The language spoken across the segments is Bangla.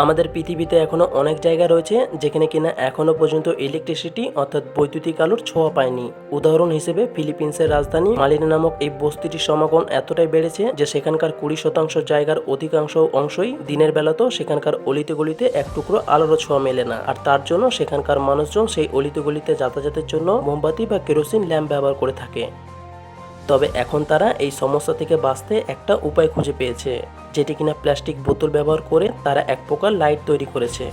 আমাদের পৃথিবীতে এখনও অনেক জায়গা রয়েছে যেখানে কিনা এখনও পর্যন্ত ইলেকট্রিসিটি অর্থাৎ বৈদ্যুতিক আলোর ছোঁয়া পায়নি। উদাহরণ হিসেবে ফিলিপিন্সের রাজধানী মালিনা নামক এই বস্তিটির সমাগম এতটাই বেড়েছে যে সেখানকার কুড়ি শতাংশ জায়গার অধিকাংশ অংশই দিনের বেলাতেও সেখানকার অলিতে গলিতে এক টুকরো আলোরও ছোঁয়া মেলে না। আর তার জন্য সেখানকার মানুষজন সেই অলিতে গলিতে যাতায়াতের জন্য মোমবাতি বা কেরোসিন ল্যাম্প ব্যবহার করে থাকে। তবে এখন তারা এই সমস্যা থেকে বাঁচতে একটা উপায় খুঁজে পেয়েছে। যেটি কিনা প্লাস্টিক বোতল ব্যবহার করে তারা এক প্রকার লাইট তৈরি করেছে।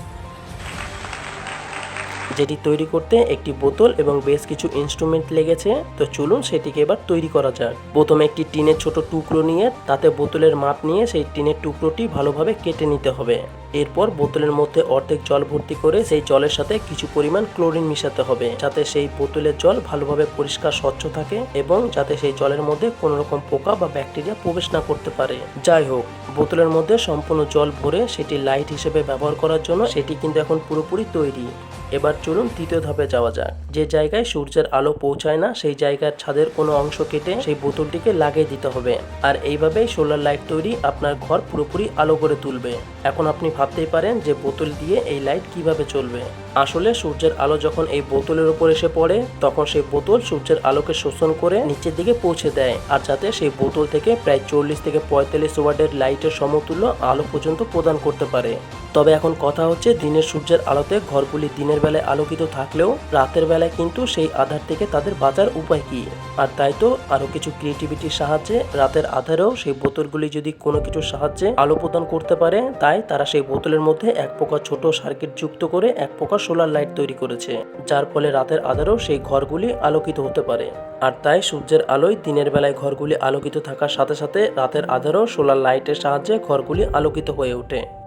যেটি তৈরি করতে একটি বোতল এবং বেশ কিছু ইনস্ট্রুমেন্ট লেগেছে। তো চলুন সেটিকে এবার তৈরি করা যাক। প্রথমে একটি টিনের ছোট টুকরো নিয়ে, তাতে বোতলের মাপ নিয়ে সেই টিনের টুকরোটি ভালোভাবে কেটে নিতে হবে। এরপর বোতলের মধ্যে অর্ধেক জল ভর্তি করে সেই জলের সাথে কিছু পরিমাণ ক্লোরিন মিশাতে হবে, যাতে সেই বোতলের জল ভালোভাবে পরিষ্কার, স্বচ্ছ থাকে এবং যাতে সেই জলের মধ্যে কোনো রকম পোকা বা ব্যাকটেরিয়া প্রবেশ না করতে পারে। যাই হোক, বোতলের মধ্যে সম্পূর্ণ জল ভরে সেটি লাইট হিসেবে ব্যবহার করার জন্য সেটি কিন্তু এখন পুরোপুরি তৈরি। এবার চলুন তৃতীয় ধাপে যাওয়া যাক। যে জায়গায় সূর্যের আলো পৌঁছায় না, সেই জায়গার ছাদের কোনো অংশ কেটে সেই বোতলটিকে লাগিয়ে দিতে হবে। আর এইভাবেই সোলার লাইট তৈরি আপনার ঘর পুরোপুরি আলো করে তুলবে। এখন আপনি ভাবতেই পারেন যে বোতল দিয়ে এই লাইট কীভাবে চলবে। আসলে সূর্যের আলো যখন এই বোতলের উপর এসে পড়ে, তখন সেই বোতল সূর্যের আলোকে শোষণ করে নিচের দিকে পৌঁছে দেয় আর যাতে সেই বোতল থেকে প্রায় চল্লিশ থেকে পঁয়তাল্লিশ ওয়াটের লাইটের সমতুল্য আলো পর্যন্ত প্রদান করতে পারে। তবে এখন কথা হচ্ছে দিনের সূর্যের আলোতে ঘরগুলি দিনের বেলায় আলোকিত থাকলেও রাতের বেলায় কিন্তু সেই আধার থেকে তাদের বাঁচার উপায় কি? আর তাই তো আরও কিছু ক্রিয়েটিভিটির সাহায্যে রাতের আধারেও সেই বোতলগুলি যদি কোনো কিছুর সাহায্যে আলো প্রদান করতে পারে, তাই তারা সেই বোতলের মধ্যে এক প্রকার ছোট সার্কিট যুক্ত করে এক প্রকার সোলার লাইট তৈরি করেছে, যার ফলে রাতের আধারেও সেই ঘরগুলি আলোকিত হতে পারে। আর তাই সূর্যের আলোয় দিনের বেলায় ঘরগুলি আলোকিত থাকার সাথে সাথে রাতের আধারেও সোলার লাইটের সাহায্যে ঘরগুলি আলোকিত হয়ে ওঠে।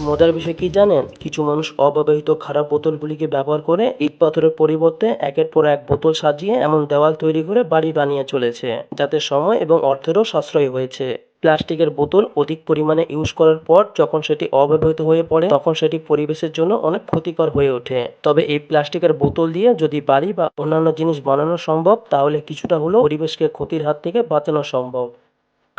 মজার বিষয় কি জানেন? কিছু মানুষ অব্যবহৃত খারাপ বোতলগুলিকে ব্যবহার করে ইট পাথরের পরিবর্তে একের পর এক বোতল সাজিয়ে এমন দেওয়াল তৈরি করে বাড়ি বানিয়ে চলেছে, যাতে সময় এবং অর্থেরও সাশ্রয় হয়েছে। প্লাস্টিকের বোতল অধিক পরিমাণে ইউজ করার পর যখন সেটি অব্যবহৃত হয়ে পড়ে, তখন সেটি পরিবেশের জন্য অনেক ক্ষতিকর হয়ে ওঠে। তবে এই প্লাস্টিকের বোতল দিয়ে যদি বাড়ি বা অন্যান্য জিনিস বানানো সম্ভব, তাহলে কিছুটা হলেও পরিবেশকে ক্ষতির হাত থেকে বাঁচানো সম্ভব।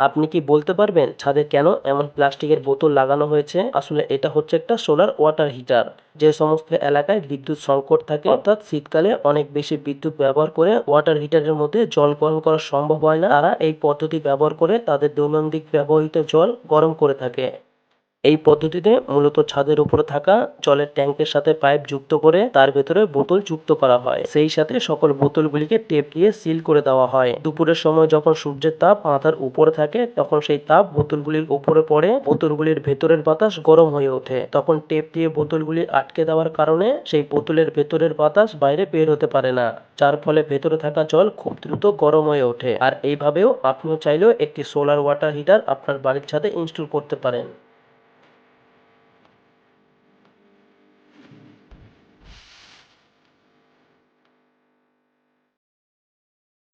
আপনি কি বলতে পারবেন ছাদে কেন এমন প্লাস্টিকের বোতল লাগানো হয়েছে? আসলে এটা হচ্ছে একটা সোলার ওয়াটার হিটার, যে সমস্ত এলাকায় বিদ্যুৎ সংকট থাকে। অর্থাৎ শীতকালে অনেক বেশি বিদ্যুৎ ব্যবহার করে ওয়াটার হিটারের মধ্যে জল গরম করা সম্ভব হয় না। তারা এই পদ্ধতি ব্যবহার করে তাদের দৈনন্দিন ব্যবহৃত জল গরম করে থাকে। এই পদ্ধতিতে মূলত ছাদের উপরে থাকা জলের ট্যাঙ্কের সাথে পাইপ যুক্ত করে তার ভেতরে বোতল যুক্ত করা হয়। সেই সাথে সকল বোতলগুলিকে টেপ দিয়ে সিল করে দেওয়া হয়। দুপুরের সময় যখন সূর্যের তাপ মাথার উপরে থাকে, তখন সেই তাপ বোতলগুলির উপরে পড়ে, বোতলগুলির ভেতরের বাতাস গরম হয়ে ওঠে। তখন টেপ দিয়ে বোতলগুলি আটকে দেওয়ার কারণে সেই বোতলের ভেতরের বাতাস বাইরে বের হতে পারে না, যার ফলে ভেতরে থাকা জল খুব দ্রুত গরম হয়ে ওঠে। আর এইভাবেও আপনিও চাইলেও একটি সোলার ওয়াটার হিটার আপনার বাড়ির ছাদে ইনস্টল করতে পারেন।